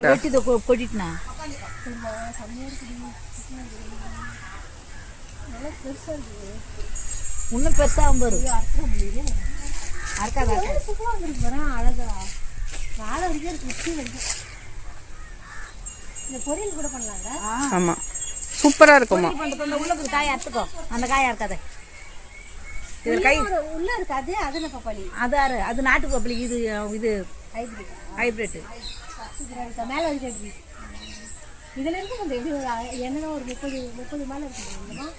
வெட்டி கொட்டிட்டுனா இன்னும் பெருசாக வரும் அறுக்காத அழகா வாழை வரைக்கும் இருக்கு உச்சி வரைக்கும் இந்த பொரியல் கூட பண்ணலாங்க ஆமாம் சூப்பராக இருக்குமா காயை அறுத்துக்கோ. அந்த காயை அறுக்காத. இது கை. உள்ள இருக்காது அதுல பப்பாளி? அது அது நாட்டு பப்பளி இது இது ஹைபிரிட் ஹைப்ரிட் மேல வரைக்கும் இதுல இருக்கும் கொஞ்சம் எப்படி ஒரு அ- என்னன்னா ஒரு முப்பது முப்பது மேல இருக்கும்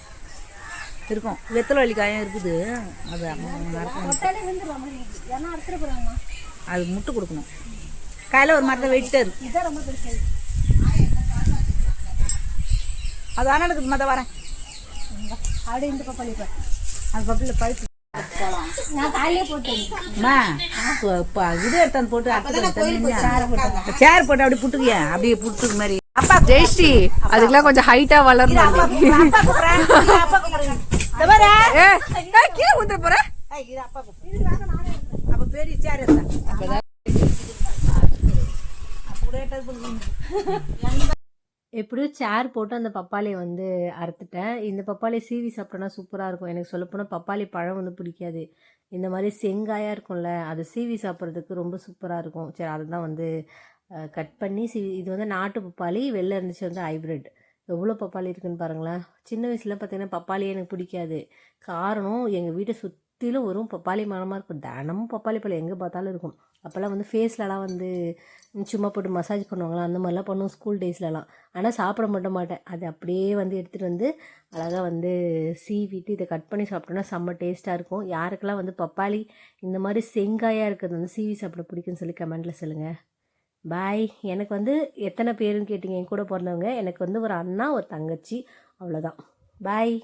இருக்கும். வெத்தலை வலி காயம் இருக்குது. அது அது முட்டு கொடுக்கணும். காலையில் ஒரு மரத்தை வெயிட்டே இருக்கு ரொம்ப பெருசு. அது ஆனால் இருக்குது மத வரேன். அப்படியே இந்த பாரு அது பப்பியில் பழுத்து நான் காலையிலே போட்டேன் அம்மா இது எடுத்தாந்து போட்டு சேர் போட்டு அப்படி புட்டுக்கியா அப்படியே புட்டுக்கு மாதிரி அப்பா ஜெயஸ்ரீ அதுக்கெல்லாம் கொஞ்சம் ஹைட்டா வளரணும் அப்பா கீழே ஊத்துற போற அப்ப பெரிய சேர் எடுத்தேன். எப்படியோ சேர் போட்டு அந்த பப்பாளியை வந்து அறுத்துட்டேன். இந்த பப்பாளி சீவி சாப்பிட்டோன்னா சூப்பராக இருக்கும். எனக்கு சொல்லப்போனால் பப்பாளி பழம் வந்து பிடிக்காது. இந்த மாதிரி செங்காயாக இருக்கும்ல அது சீவி சாப்பிட்றதுக்கு ரொம்ப சூப்பராக இருக்கும். சரி அதை தான் வந்து கட் பண்ணி சீவி இது வந்து நாட்டு பப்பாளி வெளில இருந்துச்சு வந்து ஹைப்ரிட் எவ்வளோ பப்பாளி இருக்குன்னு பாருங்களேன். சின்ன வயசில் பார்த்தீங்கன்னா பப்பாளியே எனக்கு பிடிக்காது. காரணம் எங்கள் வீட்டை சுற்றிலும் வரும் பப்பாளி மரமாக இருக்கும். தினமும் பப்பாளி பழம் எங்கே பார்த்தாலும் இருக்கும். அப்போல்லாம் வந்து ஃபேஸ்லலாம் வந்து சும்மா போட்டு மசாஜ் பண்ணுவாங்களா? அந்த மாதிரிலாம் பண்ணுவோம் ஸ்கூல் டேஸ்லலாம் ஆனால் சாப்பிட மட்டும் மாட்டேன். அது அப்படியே வந்து எடுத்துகிட்டு வந்து அழகாக வந்து சீவிட்டு இதை கட் பண்ணி சாப்பிட்டோன்னா செம்ம டேஸ்ட்டாக இருக்கும். யாருக்கெல்லாம் வந்து பப்பாளி இந்த மாதிரி செங்காயாக இருக்கிறது வந்து சீவி சாப்பிட பிடிக்குன்னு சொல்லி கமெண்ட்டில் சொல்லுங்கள் பாய் எனக்கு வந்து எத்தனை பேருன்னு கேட்டிங்க? என் கூட பிறந்தவங்க. எனக்கு வந்து ஒரு அண்ணா ஒரு தங்கச்சி. அவ்வளோதான் பாய்